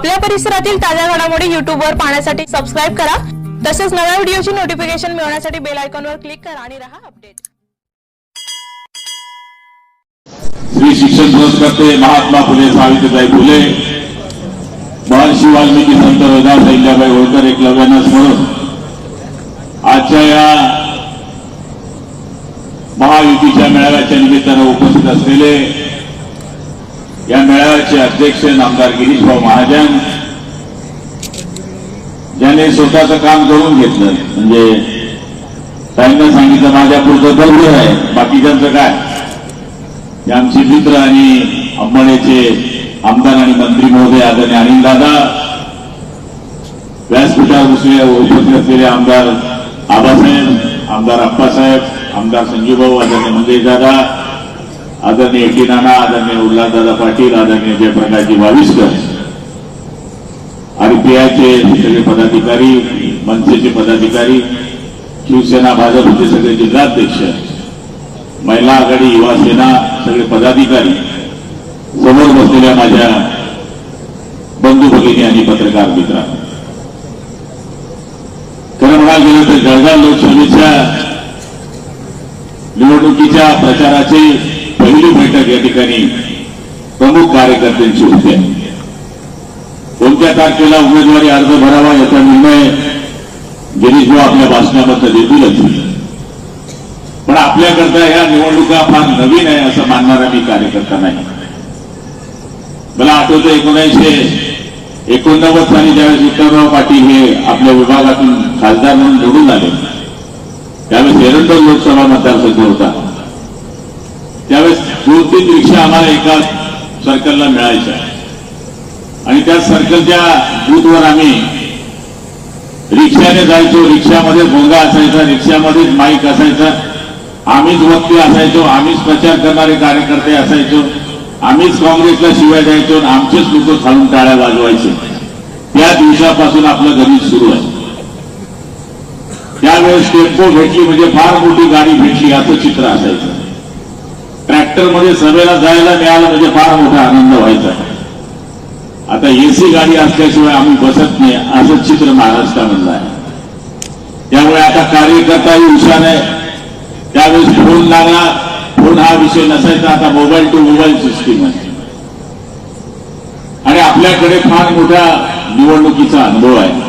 आपल्या परिसरातील ताज्या घडामोडी युट्यूबवर पाहण्यासाठी सबस्क्राईब करा. तसेच नव्या व्हिडिओची नोटिफिकेशन मिळवण्यासाठी बेल आयकॉनवर क्लिक करा आणि राहा अपडेट श्री शिक्षण पुरस्कर्ते महात्मा फुले सावित्रीबाई फुले महर्षी वाल्मिकी संत रविदास अहिल्याबाई होळकर एकलव्यांना स्मरून आजच्या या महायुतीच्या मेळाव्याच्या निमित्तानं उपस्थित असलेले या मेळाव्याचे अध्यक्ष नामदार गिरीश भाऊ महाजन ज्याने स्वतःचं काम करून घेतलं. म्हणजे त्यांना सांगितलं माझ्या पुढचं आहे बाकीच्यांचं काय? हे आमचे मित्र आणि अंबळेचे आमदार आणि मंत्री महोदय आदरणीय अनिल दादा व्यासपीठावर बसले उपस्थित असलेले आमदार आबासाहेब आमदार अप्पासाहेब आमदार संजीवभाऊ आदरणीय मंगेश दादा आदरणीय एटी नाना आदरणीय उल्हासदादा पाटील आदरणीय जयप्रकाशजी भाविस्कर आरपीआयचे सगळे पदाधिकारी मनसेचे पदाधिकारी शिवसेना भाजपचे सगळे जिल्हाध्यक्ष महिला आघाडी युवा सेना सगळे पदाधिकारी समोर बसलेल्या माझ्या बंधू भगिनी आणि पत्रकार मित्र. खरं म्हणायला गेलं तर जळगाव लोकसभेच्या निवडणुकीच्या प्रचाराची पहिली बैठक या ठिकाणी प्रमुख कार्यकर्त्यांची होते कोणत्या तारखेला उमेदवारी अर्ज भरावा याचा निर्णय गिरीशभाऊ आपल्या भाषणामध्ये देतीलच. पण आपल्याकरता या निवडणुका फार नवीन आहे असं मानणारा मी कार्यकर्ता नाही. मला आठवतं एकोणीसशे एकोणनव्वद साली ज्यावेळेस विठ्ठलराव पाटील हे आपल्या विभागातून खासदार म्हणून निवडून आले त्यावेळेस एरंडोल लोकसभा मतदारसंघ होता. त्यावेळेस दोन तीन रिक्षा आम्हाला एका सर्कलला मिळायच्या. आणि त्या सर्कलच्या बूथवर आम्ही रिक्षाने जायचो. रिक्षामध्ये भोंगा असायचा रिक्षामध्येच माईक असायचा. आम्हीच वक्ते असायचो आम्हीच प्रचार करणारे कार्यकर्ते असायचो. आम्हीच काँग्रेसला शिवाय द्यायचो आणि आमचेच लोक खालून टाळ्या वाजवायचे. त्या दिवसापासून आपलं गणित सुरू आहे. त्यावेळेस टेम्पो भेटली म्हणजे फार मोठी गाडी भेटली असं चित्र असायचं. ट्रॅक्टरमध्ये सभेला जायला मिळालं म्हणजे फार मोठा आनंद व्हायचा. आता एसी गाडी असल्याशिवाय आम्ही बसत नाही असं चित्र महाराष्ट्रामधलं आहे. त्यामुळे आता कार्यकर्ताही हुशार आहे. त्यावेळेस फोन लागला फोन हा विषय नसायचा आता मोबाईल टू मोबाईल सिस्टीम आहे. आणि आपल्याकडे फार मोठा निवडणुकीचा अनुभव आहे.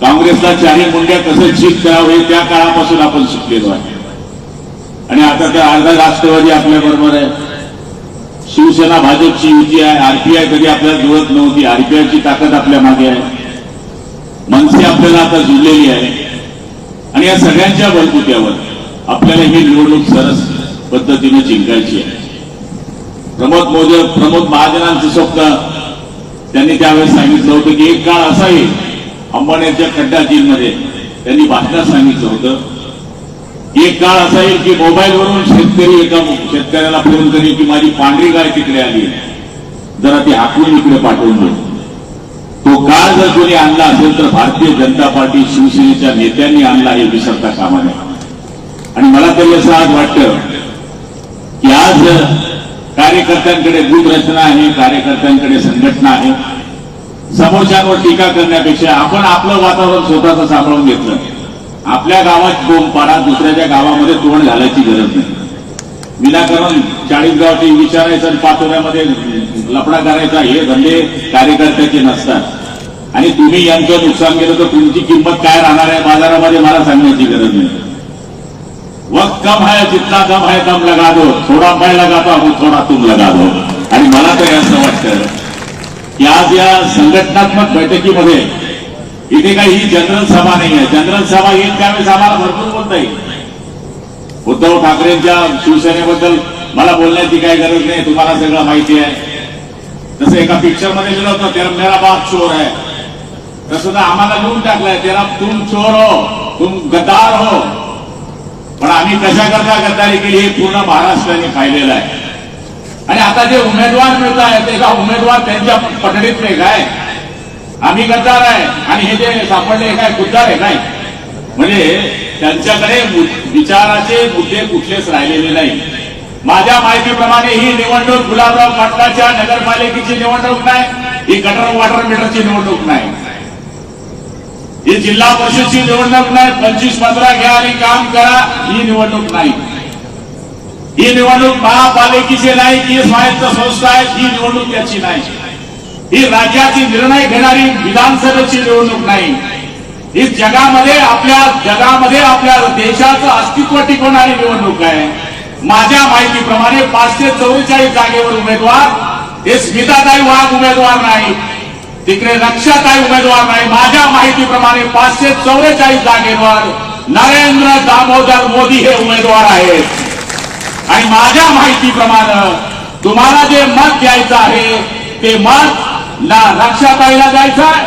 काँग्रेसला चारी मुंड्या कसं चीक करावं हे त्या काळापासून आपण शिकलेलो आहे. आणि आता त्या अर्धा राष्ट्रवादी आपल्या बरोबर आहे. शिवसेना भाजपची युती आहे आरपीआय कधी आपल्याला जुळत नव्हती आरपीआयची ताकद आपल्या मागे आहे. मनसे आपल्याला आता जुळलेली आहे. आणि या सगळ्यांच्या बलबुत्यावर आपल्याला ही निवडणूक सरस पद्धतीने जिंकायची आहे. प्रमोद मोदी प्रमोद महाजनांचं स्वप्न त्यांनी त्यावेळेस सांगितलं होतं की एक काळ असा येईल अंबाड्याच्या खड्डा मध्ये त्यांनी भाषणात सांगितलं होतं. एक काळ असा येईल की मोबाईलवरून शेतकरी एका शेतकऱ्याला फोन करेल की माझी पांढरी गाय तिकडे आली जरा ती हाकून इकडे पाठवून दे. तो काळ जर कोणी आणला असेल तर भारतीय जनता पार्टी शिवसेनेच्या नेत्यांनी आणला हे विसरता कामा नये. आणि मला तरी असं आज वाटतं की आज कार्यकर्त्यांकडे बूथ रचना आहे कार्यकर्त्यांकडे संघटना आहे. समोरच्यांवर टीका करण्यापेक्षा आपण आपलं वातावरण स्वतःच सांभाळून घेतलं. आपल्या गावात बोंब पाडा दुसऱ्याच्या गावामध्ये तोंड घालायची गरज नाही. विनाकारण चाळीस गावचे विचारायचं आणि पाचोऱ्यामध्ये लफडा करायचा हे धंदे कार्यकर्त्याचे नसतात. आणि तुम्ही यांचं नुकसान केलं तर तुमची किंमत काय राहणार आहे बाजारामध्ये मला सांगण्याची गरज नाही. वक्त कम है जितना कम है कम लगा दो. थोड़ा मैं लगाता हूं थोड़ा तुम लगा दो. आणि मला तर असं वाटतं की आज या संघटनात्मक बैठकीमध्ये इथे काही ही जनरल सभा नाही आहे. जनरल सभा येईल त्यावेळेस आम्हाला भरपूर बोलता येईल. उद्धव ठाकरेंच्या शिवसेनेबद्दल मला बोलण्याची काही गरज नाही तुम्हाला सगळं माहिती आहे. जसं एका पिक्चरमध्ये लिहिलं होतं तेरा मेरा बाप चोर आहे तसं तर आम्हाला लिहून टाकलंय तेरा तुम चोर हो तुम गद्दार हो. पण आम्ही कशा करता गद्दारी केली हे पूर्ण महाराष्ट्राने पाहिलेलं आहे. आणि आता जे उमेदवार मिळत आहेत ते का उमेदवार त्यांच्या पठडीतले काय आम्ही गद्दार आहे. आणि हे जे सापडले काय गुद्दार आहे नाही. म्हणजे त्यांच्याकडे विचाराचे मुद्दे कुठलेच राहिलेले नाही. माझ्या माहितीप्रमाणे ही निवडणूक गुलाबराव पाटलाच्या नगरपालिकेची निवडणूक नाही ही गटर वॉटर मीटरची निवडणूक नाही. ही जिल्हा परिषदची निवडणूक नाही पंचवीस पंधरा घ्या आणि काम करा ही निवडणूक नाही. ही निवडणूक महापालिकेची नाही ही स्वायत्त संस्था आहे ही निवडणूक त्याची नाही. ही राज्याची निर्णय घेणारी विधानसभेची निवडणूक नाही. ही जगामध्ये आपल्या जगामध्ये आपल्या देशाचं अस्तित्व टिकवणारी निवडणूक आहे. माझ्या माहितीप्रमाणे पाचशे चौवेचाळीस जागेवर उमेदवार हे स्मिताताई वाघ उमेदवार नाही. तिकडे रक्षाताई उमेदवार नाही. माझ्या माहितीप्रमाणे पाचशे चौवेचाळीस जागेवर नरेंद्र दामोदर मोदी हे उमेदवार आहेत. आणि माझ्या माहितीप्रमाणे तुम्हाला जे मत द्यायचं आहे ते मत ना रक्षाताईला द्यायचंय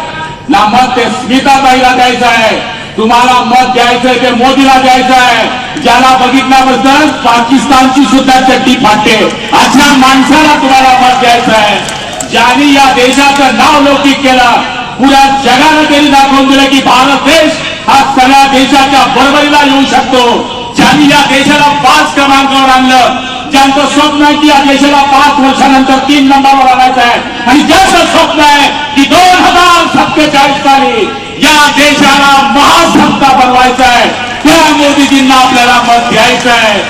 ना मत ते स्मिताताईला द्यायचं आहे तुम्हाला मत द्यायचंय ते मोदीला द्यायचं आहे ज्याला बघितल्याबद्दल पाकिस्तानची सुद्धा चड्डी फाटते. अशा माणसाला तुम्हाला मत द्यायचं आहे ज्यांनी या देशाचं नाव लौकिक केलं पुऱ्या जगानं त्यांनी दाखवून दिलं की भारत देश हा सगळ्या देशाच्या बरोबरीला येऊ शकतो. ज्यांनी या देशाला पाच क्रमांकावर आणलं ज्यांचं स्वप्न आहे की या देशाला पाच वर्षानंतर तीन नंबरवर आणायचं आहे. आणि ज्याचं स्वप्न आहे की दोन हजार सत्तेचाळीस साली या देशाला महासत्ता बनवायचा आहे. त्या मोदीजींना आपल्याला मत घ्यायचं आहे.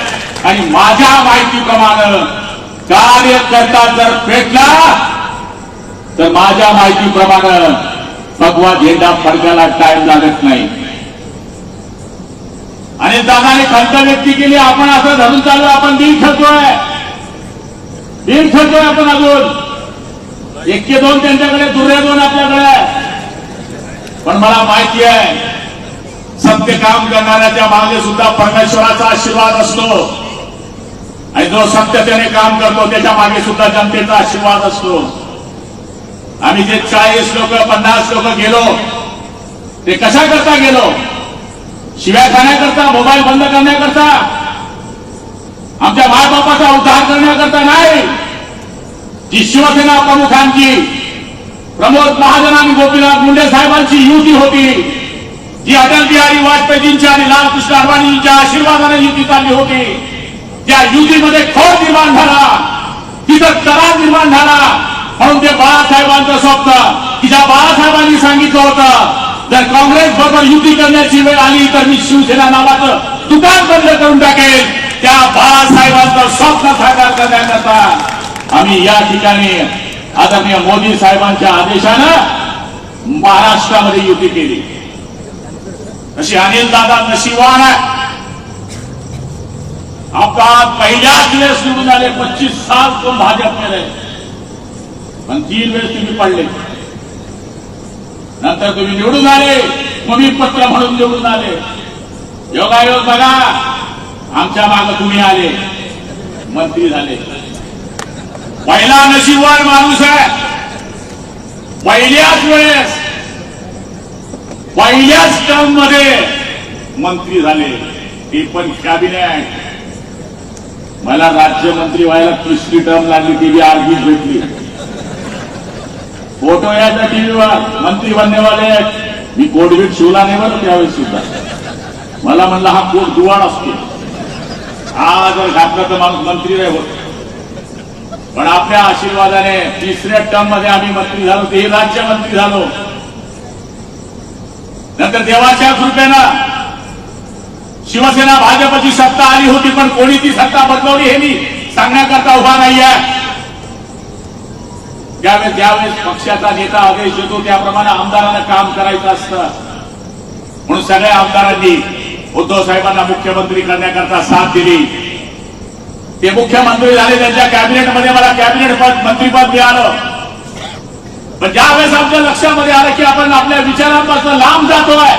आणि माझ्या माहितीप्रमाणे कार्यकर्ता जर पेटला तर माझ्या माहितीप्रमाणे भगवा झेंडा फडकायला टाइम लागत नाही. दादाने खंत व्यक्त केली आपण असं धरून चालू आपण दिन ठरतोय. दिन ठरतोय आपण अजून. एकशे दोन त्यांच्याकडे दुर्या दोन आपल्याकडे. पण मला माहिती आहे सत्य काम करणाऱ्याच्या मागे सुद्धा परमेश्वराचा आशीर्वाद असतो. आणि जो सत्यतेने काम करतो त्याच्यामागे सुद्धा जनतेचा आशीर्वाद असतो. आम्ही जे चाळीस लोक पन्नास लोक गेलो ते कशा करता गेलो? शिव्या खाण्याकरता मोबाईल बंद करण्याकरता आमच्या मायबापाचा उद्धार करण्याकरता नाही. जी शिवसेना प्रमुखांची प्रमोद महाजन आणि गोपीनाथ मुंडे साहेबांची युती होती जी अटल बिहारी वाजपेयींच्या आणि लालकृष्ण अडवाणींच्या आशीर्वादाने युती चालली होती. त्या युतीमध्ये खोड निर्माण झाला तिथं तरार निर्माण झाला. म्हणून ते बाळासाहेबांचं स्वप्न की ज्या बाळासाहेबांनी सांगितलं होतं जर काँग्रेस बरोबर युती करण्याची वेळ आली तर मी शिवसेना नावाचं दुकान बंद करून टाकेल त्या बाळासाहेबांचं स्वप्न साकार करण्याकरता आम्ही या ठिकाणी आदरणीय मोदी साहेबांच्या आदेशानं महाराष्ट्रामध्ये युती केली. अशी अनिल दादा नशिवान आहे. आपण पहिल्याच वेळेस निवडून आले पच्चीस साल तो भाजपमध्ये. पण तीन वेळेस तुम्ही पडले. नंतर तुम्ही निवडून आले. मग पत्र म्हणून निवडून आले. योगायोग बघा. आमच्या मागे तुम्ही आले. मंत्री झाले. पहिला नशीबवान माणूस आहे. पहिल्याच वेळेस पहिल्याच टर्ममध्ये मंत्री झाले. ते पण कॅबिनेट मला राज्यमंत्री व्हायला तिसरी टर्म लागली ती बी अर्धीच भेटली. फोटो यायचा टीव्हीवर मंत्री बननेवाले आहेत. मी कोडवीट शिवला नाही बरं त्यावेळी सुद्धा. मला म्हणलं हा कोट दुवाड असतो. हा जर घातला तर माणूस मंत्री नाही होत. पण आपल्या आशीर्वादाने तिसऱ्या टर्ममध्ये आम्ही मंत्री झालो ते राज्यमंत्री झालो. नंतर देवाच्या कृपेनं शिवसेना भाजपची सत्ता आली होती पण कोणी ती सत्ता बदलवली हे मी सांगण्याकरता उभा नाही आहे ज्यावेळेस ज्यावेळेस पक्षाचा नेता आदेश देतो त्याप्रमाणे आमदारांना काम करायचं असतं. म्हणून सगळ्या आमदारांनी उद्धव साहेबांना मुख्यमंत्री करण्याकरता साथ दिली. ते मुख्यमंत्री झाले त्यांच्या कॅबिनेटमध्ये मला कॅबिनेट पद मंत्रीपद मिळालं. पण ज्यावेळेस आमच्या लक्षामध्ये आलं की आपण आपल्या विचारांपासून लांब जातोय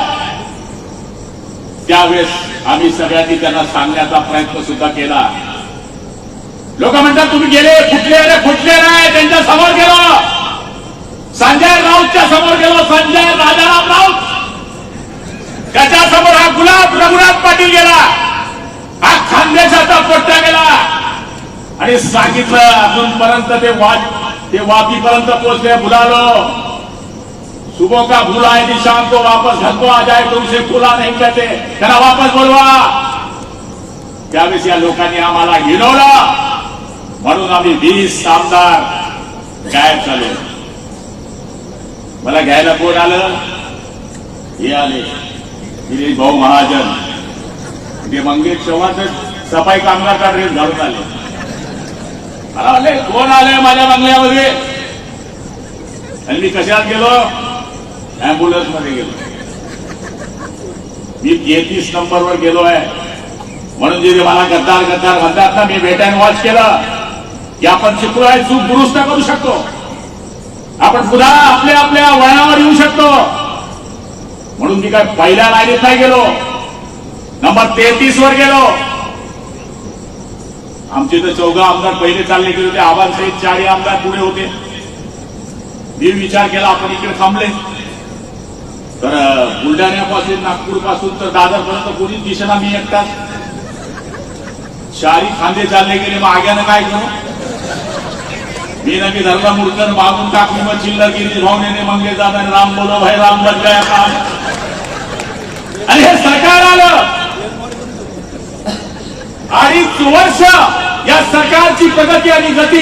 त्यावेळेस आम्ही सगळ्यांनी त्यांना सांगण्याचा प्रयत्न सुद्धा केला. लोक म्हणतात तुम्ही गेले फुटले अरे फुटले नाही त्यांच्यासमोर गेलो. संजय राऊतच्या समोर गेलो संजय राजाराम राऊत. त्याच्यासमोर हा गुलाब रघुनाथ पाटील गेला. हा खानदेशाचा पोट्टा गेला. आणि सांगितलं अजूनपर्यंत ते वाट ते वापीपर्यंत पोहोचले बुलालो. सुबह का भूला है निशान को वापस घर को आ जाए तो उसे भूला नहीं कहते वापस बोलवा. त्यावेळेस या लोकांनी आम्हाला हिरवलं म्हणून आम्ही वीस आमदार गायब झालो. मला घ्यायला कोण आलं? हे आले. दिलीप भाऊ महाजन. ते मंगेश चव्हाण सफाई कामगारचा ड्रेस घालून आले. कोण आले माझ्या बंगल्यामध्ये? आणि मी कशात गेलो? अँब्युलन्समध्ये गेलो. मी तेहतीस नंबरवर गेलो आहे. म्हणून जे मला गद्दार गद्दार म्हणतात ना मी वेट अँड वॉच केलं. की आपण शिकलो आहे चूक दुरुस्त करू शकतो. आपण पुन्हा आपल्या आपल्या वळणावर येऊ शकतो. म्हणून मी काय पहिल्या लाईनीत नाही गेलो. नंबर तेहतीस वर गेलो. आमचे तर चौघा आमदार पहिले चालले गेले होते. आव्हान सहित चारही आमदार पुढे होते. मी विचार केला आपण इकडे थांबले. तर बुलढाण्यापासून नागपूरपासून तर दादर पर्यंत कोणीच दिसेना मी एकटाच. शारी खांदे चालले गेले मग आग्यानं काय करू? मी नक्की धरला मुडकन मागून टाकली मग चिल्लर गिरी भावनेने जात आणि राम बोलो भाई राम बदलाय काम। आणि हे सरकार आलं। अडीच वर्ष या सरकारची प्रगती आणि गती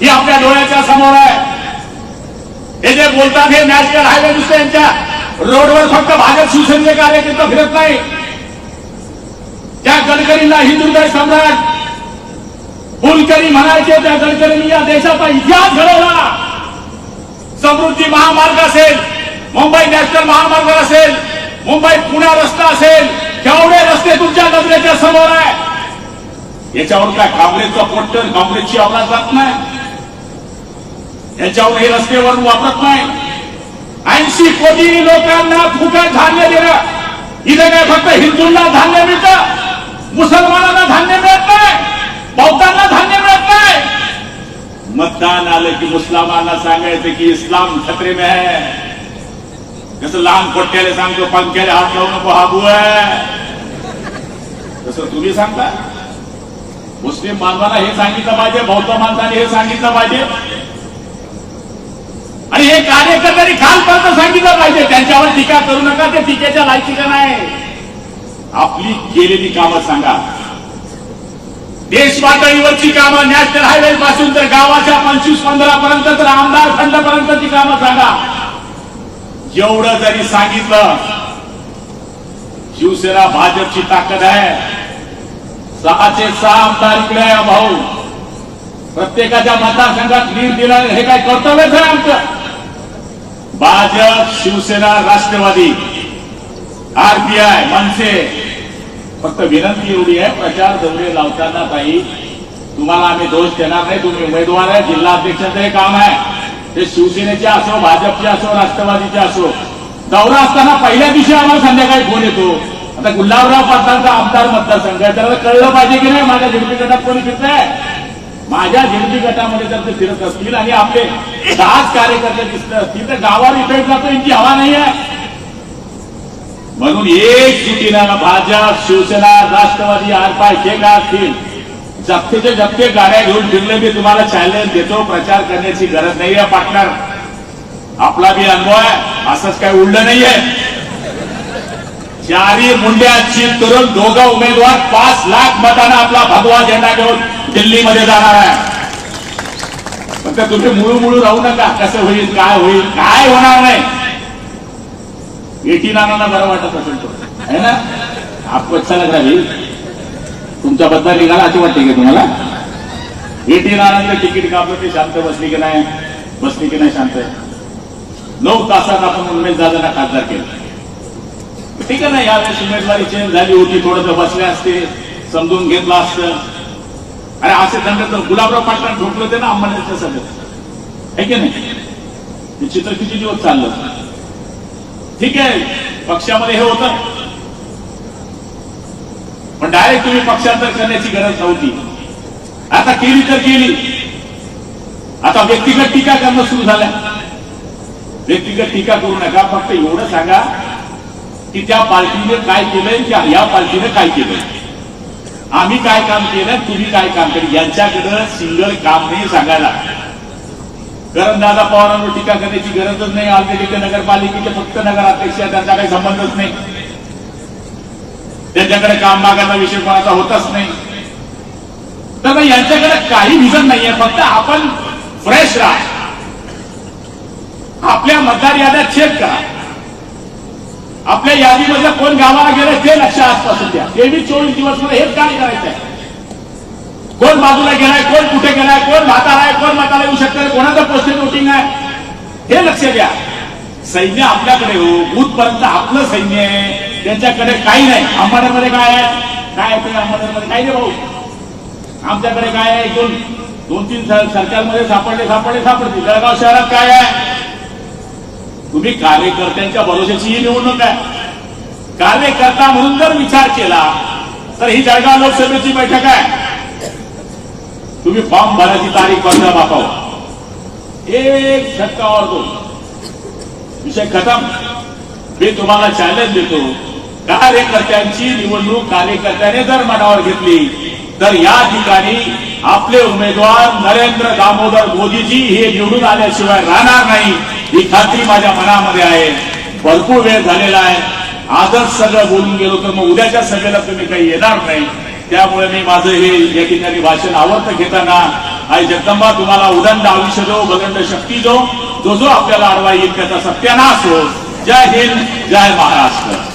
ही आपल्या डोळ्याच्या समोर आहे. हे जे बोलतात हे नॅशनल हायवे नुसते यांच्या रोडवर फक्त भाजप शिवसेनेचे कार्यकर्ते फिरत नाही. त्या गडकरींना हिंदुदय सम्राट फुलकरी म्हणायचे त्या गडकरींनी या देशाचा इतिहास घडवला. समृद्धी महामार्ग असेल मुंबई नॅशनल महामार्ग असेल मुंबई पुणे रस्ता असेल केवढे रस्ते तुमच्या नजरेच्या समोर आहे. याच्यावर काय काँग्रेसचा पोट्टर काँग्रेसची आवाज जात नाही? याच्यावर हे रस्तेवर वापरत नाही. ऐंशी कोटी लोकांना फुकट धान्य दिलं. इथे काय फक्त हिंदूंना धान्य मिळतं? मुसलमानांना बौद्धांना धान्य मिळत मतदान आलं की मुसलमानांना सांगायचं की इस्लाम खतरे में है. जसं लहान पोट्याला सांगतो, पंख्याला हात लावू नको हाबू आहे तसं तुम्ही सांगता मुस्लिम बांधवांना हे सांगितलं पाहिजे, बौद्ध माणसाने हे सांगितलं पाहिजे. आणि हे कार्यकर्त्यांनी खालपर्यंत सांगितलं पाहिजे, त्यांच्यावर टीका करू नका, ते टीकेच्या लायकीचं नाही. आपली केलेली कामं सांगा. देश पातळीवरची कामं नॅशनल हायवे पासून तर गावाच्या पंचवीस पंधरा पर्यंत तर आमदार खंड पर्यंतची कामं सांगा. एवढं जरी सांगितलं शिवसेना भाजपची ताकद आहे. सहाचे सहा आमदार इकडे आहे भाऊ. प्रत्येकाच्या मतदारसंघात लीड दिलं हे काय कर्तव्यच आहे आमचं? भाजप शिवसेना राष्ट्रवादी. आरपीआय मनसे. फक्त विनंती एवढी आहे प्रचार दौरे लावताना काही तुम्हाला आम्ही दोष देणार नाही तुम्ही उमेदवार आहे जिल्हा अध्यक्षाचं हे काम आहे. ते शिवसेनेचे असो भाजपचे असो राष्ट्रवादीचे असो दौरा असताना पहिल्या दिवशी आम्हाला संध्याकाळी फोन येतो. आता गुलाबराव पाटलांचा आमदार मतदारसंघ आहे त्याला कळलं पाहिजे की नाही माझ्या झेडपी गटात कोणी फिरत आहे माझ्या झेडपी गटामध्ये जर ते फिरत असतील आणि आपले दहाच कार्यकर्ते दिसत असतील तर गावावर इफेक्ट जातो यांची हवा नाही आहे. म्हणून एक जुटीला भाजप शिवसेना राष्ट्रवादी आरपाय जे काय असतील जप्तीचे जप्ते गाड्या घेऊन फिरले मी तुम्हाला चॅलेंज देतो प्रचार करण्याची गरज नाही आहे पार्टनर आपला बी अनुभव आहे असंच काही उडलं नाहीये. चारी मुंड्याची तरुण दोघं उमेदवार पाच लाख मतांना आपला भगवा झेंडा घेऊन दिल्लीमध्ये जाणार आहे. फक्त तुम्ही मुळू मुळू राहू नका कसं होईल काय होईल काय होणार नाही. एटी नानांना बरं वाटत असेल तो. है ना? आपला राहील तुमचा बदला निघाला असे वाटते की तुम्हाला? एटी नानांचं तिकीट कापलं ते शांत बसली की नाही? बसली की नाही शांत? नऊ तासात आपण उमेश दादांना खासदार केलं. ठीक आहे ना यावेळेस उमेदवारी चेंज झाली होती थोडस बसले असते समजून घेतलं असतं. अरे असे दंड तर गुलाबराव पाटलांना ठोकलं होते ना अंबानीच्या सगळं आहे की नाही? चित्र किती दिवस चाललं ठीक आहे. पक्षामध्ये हे होतं. पण डायरेक्ट तुम्ही पक्षांतर करण्याची गरज नव्हती. आता केली तर केली. आता व्यक्तिगत टीका करणं सुरू झाल्या. व्यक्तिगत टीका करू नका. फक्त एवढं सांगा की त्या पार्टीने काय केलंय की या पार्टीने काय केलंय. आम्ही काय काम केलं तुम्ही काय काम केलं? यांच्याकडं सिंगल काम नाही सांगायला. कारण दादा पवारांवर टीका करण्याची गरजच नाही. ऑलरेडी ते नगरपालिकेचे फक्त नगराध्यक्ष त्यांचा काही संबंधच नाही. त्यांच्याकडे काम मागायचा विषय कोणाचा होतच नाही. तर यांच्याकडे काही विजन नाहीये. फक्त आपण फ्रेश राहा. आपल्या मतदार याद्या चेक करा. आपल्या यादीमध्ये कोण गावाला गेलं ते लक्ष आसपासून द्या. तेवीस चोवीस दिवसमध्ये हेच काय करायचं आहे कोण बाजूला गेलाय कोण कुठे गेलाय कोण म्हातारा आहे कोण म्हातारा येऊ शकतं कोणाचं पोस्टेज वोटिंग आहे? हे लक्ष द्या. सैन्य आपल्याकडे हो. बूथपर्यंत आपलं सैन्य आहे. त्यांच्याकडे काही नाही. अंबाड्यामध्ये काय आहे? काय आहे अंबाड्यामध्ये? काही नाही भाऊ. आमच्याकडे काय आहे? दोन दोन तीन सरकारमध्ये सापडले सापडले सापडतील जळगाव शहरात काय आहे? तुम्ही कार्यकर्त्यांच्या भरोशाची ही निवडणूक आहे. कार्यकर्ता म्हणून जर विचार केला तर ही जळगाव लोकसभेची बैठक आहे. तुम्ही फॉर्म भरायची तारीख कोणत्या बापाव एक झटकावर दोन. विषय खतम. मी तुम्हाला चॅलेंज देतो. कार्यकर्त्यांची निवडणूक कार्यकर्त्याने जर मनावर घेतली तर या ठिकाणी आपले उमेदवार नरेंद्र दामोदर मोदीजी हे निवडून आल्याशिवाय राहणार नाही ही खात्री माझ्या मनामध्ये आहे. भरपूर वेळ झालेला आहे. आजच सगळं बोलून गेलो तर मग उद्याच्या सभेला तुम्ही काही येणार नाही. त्यामुळे मी माझं हे या ठिकाणी भाषण आवडतं घेताना आई जगदंबा तुम्हाला उदंड आयुष्य दो बदंड शक्ती दो जो जो आपल्याला आडवा येईल त्याचा सत्यानाश हो जय हिंद जय महाराष्ट्र.